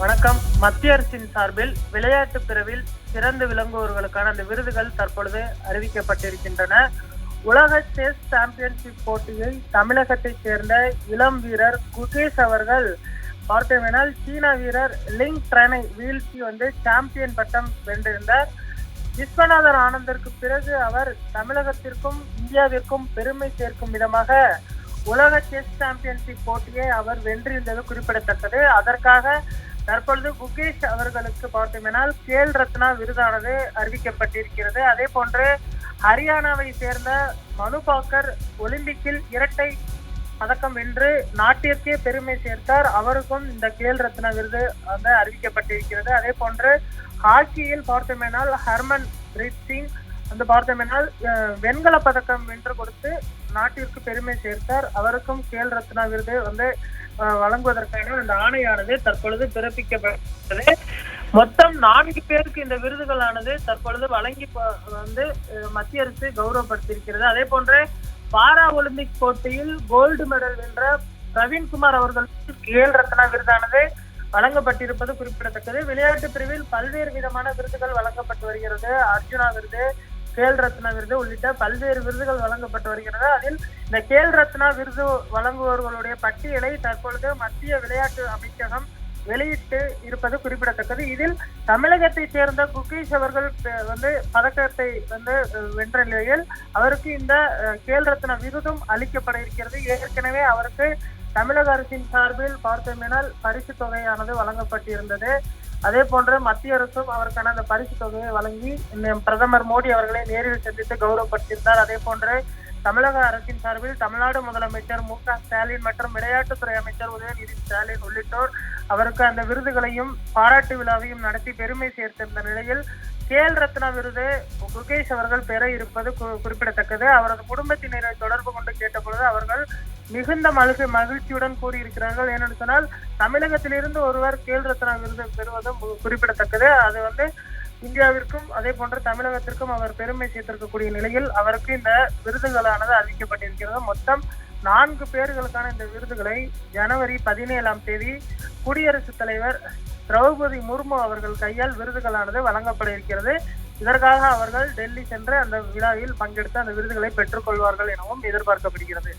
வணக்கம். மத்திய அரசின் சார்பில் விளையாட்டு பிரிவில் சிறந்து விளங்குவோர்களுக்கான அந்த விருதுகள் தற்பொழுது அறிவிக்கப்பட்டிருக்கின்றன. உலக செஸ் சாம்பியன்ஷிப் போட்டியை தமிழகத்தைச் சேர்ந்த இளம் வீரர் குகேஷ் அவர்கள் பார்த்தோமேனால் சீன வீரர் லிங் ட்ரனை வீழ்த்தி வந்து சாம்பியன் பட்டம் வென்றிருந்தார். விஸ்வநாதர் ஆனந்திற்கு பிறகு அவர் தமிழகத்திற்கும் இந்தியாவிற்கும் பெருமை சேர்க்கும் விதமாக உலக செஸ் சாம்பியன்ஷிப் போட்டியை அவர் வென்றிருந்தது குறிப்பிடத்தக்கது. அதற்காக தற்பொழுது குகேஷ் அவர்களுக்கு பார்த்தோம்னால் கேல் ரத்னா விருதானது அறிவிக்கப்பட்டிருக்கிறது. அதே போன்று ஹரியானாவை சேர்ந்த மனு பாக்கர் ஒலிம்பிக்கில் இரட்டை பதக்கம் வென்று நாட்டிற்கே பெருமை சேர்த்தார். அவருக்கும் இந்த கேல் ரத்னா விருது வந்து அறிவிக்கப்பட்டிருக்கிறது. அதே போன்று ஹாக்கியில் பார்த்தோமேனால் ஹர்மன் பிரீத் சிங் வந்து பார்த்தோமேனால் வெண்கல பதக்கம் வென்று கொடுத்து நாட்டிற்கு பெருமை சேர்த்தார். அவருக்கும் கேல் ரத்னா விருது வந்து வழங்குவதற்கான அந்த ஆணையானது தற்பொழுது பிறப்பிக்கப்பட்டது. மொத்தம் நான்கு பேருக்கு இந்த விருதுகளானது தற்பொழுது வழங்கி வந்து மத்திய அரசு கௌரவப்படுத்தியிருக்கிறது. அதே போன்ற பாரா ஒலிம்பிக் போட்டியில் கோல்டு மெடல் வென்ற பிரவீன்குமார் அவர்களுக்கு கேல் ரத்னா விருதானது வழங்கப்பட்டிருப்பது குறிப்பிடத்தக்கது. விளையாட்டு பிரிவில் பல்வேறு விதமான விருதுகள் வழங்கப்பட்டு வருகிறது. அர்ஜுனா விருது கேல் ரத்னா விருது உள்ளிட்ட பல்வேறு விருதுகள் வழங்கப்பட்டு வருகிறது. அதில் இந்த கேல் ரத்னா விருது வழங்குபவர்களுடைய பட்டியலை தற்பொழுது மத்திய விளையாட்டு அமைச்சகம் வெளியிட்டு இருப்பது குறிப்பிடத்தக்கது. இதில் தமிழகத்தை சேர்ந்த குகேஷ் அவர்கள் வந்து பதக்கத்தை வந்து வென்ற நிலையில் அவருக்கு இந்த கேல் ரத்ன விருதும் அளிக்கப்பட இருக்கிறது. ஏற்கனவே அவருக்கு தமிழக அரசின் சார்பில் பார்த்தோமேனால் பரிசு தொகையானது வழங்கப்பட்டிருந்தது. அதே போன்று மத்திய அரசும் அவருக்கான அந்த பரிசு தொகையை வழங்கி பிரதமர் மோடி அவர்களை நேரில் சந்தித்து கௌரவப்படுத்தியிருந்தார். அதே போன்று தமிழக அரசின் சார்பில் தமிழ்நாடு முதலமைச்சர் மு க ஸ்டாலின் மற்றும் விளையாட்டுத்துறை அமைச்சர் உதயநிதி ஸ்டாலின் உள்ளிட்டோர் அவருக்கு அந்த விருதுகளையும் பாராட்டு விழாவையும் நடத்தி பெருமை சேர்த்திருந்த நிலையில் கேல் ரத்னா விருது குகேஷ் அவர்கள் பெற இருப்பது கு- குறிப்பிடத்தக்கது. அவரது குடும்பத்தினரை தொடர்பு கொண்டு கேட்டபொழுது அவர்கள் மிகுந்த மகிழ்ச்சி மகிழ்ச்சியுடன் கூறியிருக்கிறார்கள். ஏனென்று சொன்னால் தமிழகத்திலிருந்து ஒருவர் கேல் ரத்னா விருது பெறுவதும் குறிப்பிடத்தக்கது. அது வந்து இந்தியாவிற்கும் அதே போன்று தமிழகத்திற்கும் அவர் பெருமை சேர்த்திருக்கக்கூடிய நிலையில் அவருக்கு இந்த விருதுகளானது அறிவிக்கப்பட்டிருக்கிறது. மொத்தம் நான்கு பேர்களுக்கான இந்த விருதுகளை ஜனவரி பதினேழாம் தேதி குடியரசுத் தலைவர் திரௌபதி முர்மு அவர்கள் கையால் விருதுகளானது வழங்கப்பட இருக்கிறது இதற்காக அவர்கள் டெல்லி சென்று அந்த விழாவில் பங்கெடுத்து அந்த விருதுகளை பெற்றுக்கொள்வார்கள் எனவும் எதிர்பார்க்கப்படுகிறது.